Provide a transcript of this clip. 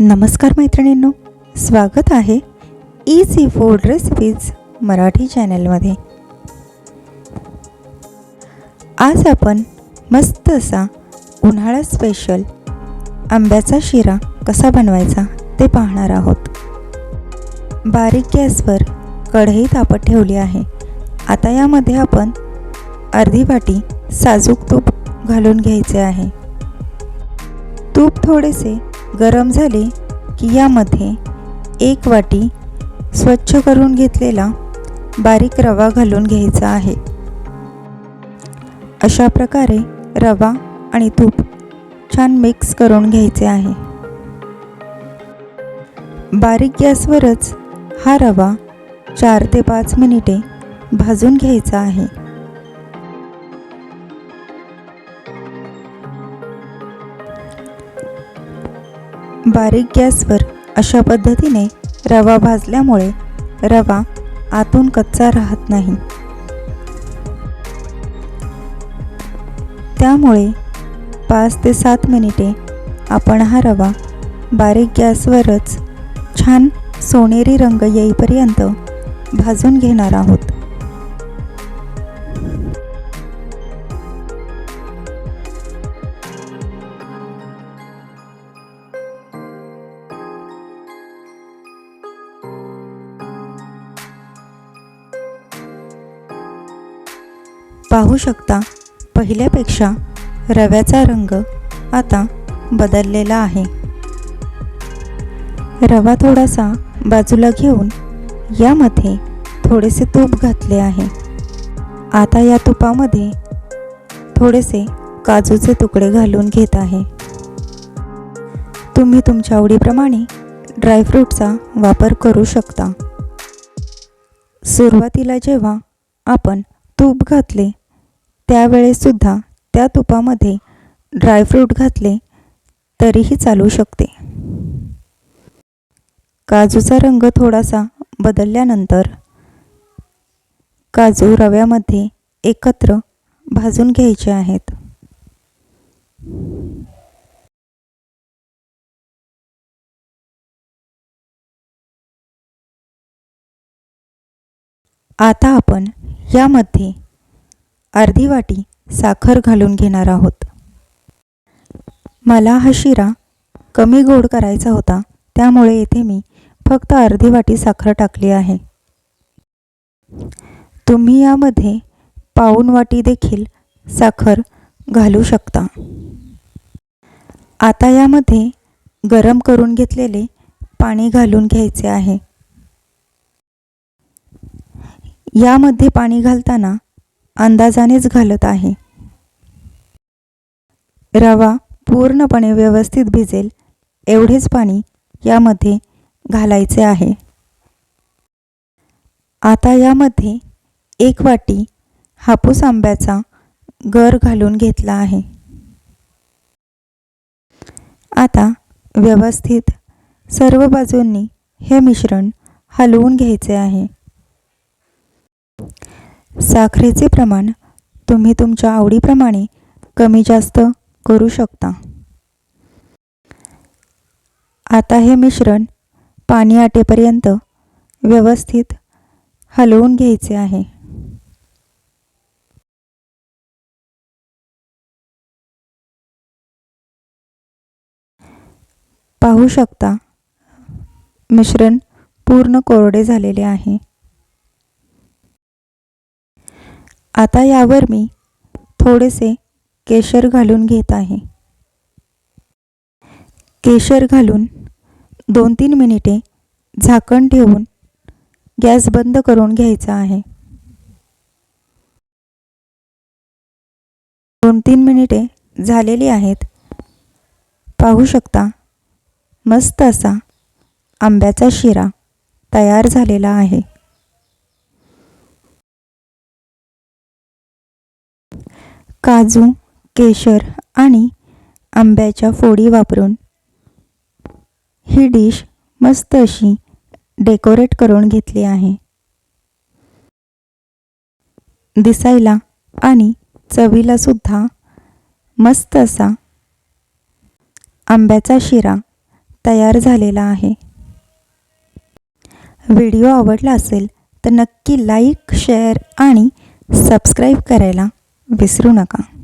नमस्कार मैत्रिणींनो स्वागत आहे इझी फूड रेसिपीज मराठी चॅनलमध्ये. आज आपण मस्त असा उन्हाळा स्पेशल आंब्याचा शिरा कसा बनवायचा ते पाहणार आहोत. बारीक गॅसवर कढई तापत ठेवली आहे. आता यामध्ये आपण अर्धी वाटी साजूक तूप घालून घ्यायचे आहे. तूप थोडेसे गरम झाले की यामध्ये एक वाटी स्वच्छ करून घेतलेला बारीक रवा घालून घ्यायचा आहे. अशा प्रकारे रवा आणि तूप छान मिक्स करून घ्यायचे आहे. बारीक गॅसवरच हा रवा चार ते पाच मिनिटे भाजून घ्यायचा आहे. बारीक गॅसवर अशा पद्धतीने रवा भाजल्यामुळे रवा आतून कच्चा राहत नाही. त्यामुळे पाच ते सात मिनिटे आपण हा रवा बारीक गॅसवरच छान सोनेरी रंग येईपर्यंत भाजून घेणार आहोत. पाहू शकता पहिल्यापेक्षा रव्याचा रंग आता बदललेला आहे. रवा थोडासा बाजूला घेऊन यामध्ये थोडेसे तूप घातले आहे. आता या तुपामध्ये थोडेसे काजूचे तुकडे घालून घेत आहे. तुम्ही तुमच्या आवडीप्रमाणे ड्रायफ्रूटचा वापर करू शकता. सुरुवातीला जेव्हा आपण तूप घातले त्यावेळेसुद्धा त्या तुपामध्ये ड्रायफ्रूट घातले तरीही चालू शकते. काजूचा रंग थोडासा बदलल्यानंतर काजू रव्यामध्ये एकत्र भाजून घ्यायचे आहेत. आता आपण यामध्ये अर्धी वाटी साखर घालून घेणार आहोत. मला हा शिरा कमी गोड करायचा होता त्यामुळे येथे मी फक्त अर्धी वाटी साखर टाकली आहे. तुम्ही यामध्ये पाऊण वाटी देखील साखर घालू शकता. आता यामध्ये गरम करून घेतलेले पाणी घालून घ्यायचे आहे. यामध्ये पाणी घालताना अंदाजानेच घालत आहे. रवा पूर्णपणे व्यवस्थित भिजेल एवढेच पाणी यामध्ये घालायचे आहे. आता यामध्ये एक वाटी हापूस आंब्याचा गर घालून घेतला आहे. आता व्यवस्थित सर्व बाजूंनी हे मिश्रण हलवून घ्यायचे आहे. साखरेचे प्रमाण तुम्ही तुमच्या आवडीप्रमाणे कमी जास्त करू शकता. आता हे मिश्रण पाणी आटेपर्यंत व्यवस्थित हलवून घ्यायचे आहे. पाहू शकता मिश्रण पूर्ण कोरडे झालेले आहे. आता यावर मी थोडेसे केशर घालून घेत आहे. केशर घालून दोन तीन मिनिटे झाकण ठेवून गॅस बंद करून घ्यायचा आहे. दोन तीन मिनिटे झालेली आहेत. पाहू शकता मस्त असा आंब्याचा शिरा तयार झालेला आहे. काजू केशर आणि आंब्याच्या फोडी वापरून. ही डिश मस्त अशी डेकोरेट करून घेतली आहे. दिसायला आणि चवीला सुद्धा मस्त असा आंब्याचा शिरा तयार झालेला आहे. व्हिडिओ आवडला असेल तर नक्की लाईक शेअर आणि सबस्क्राईब करायला विसरू नका.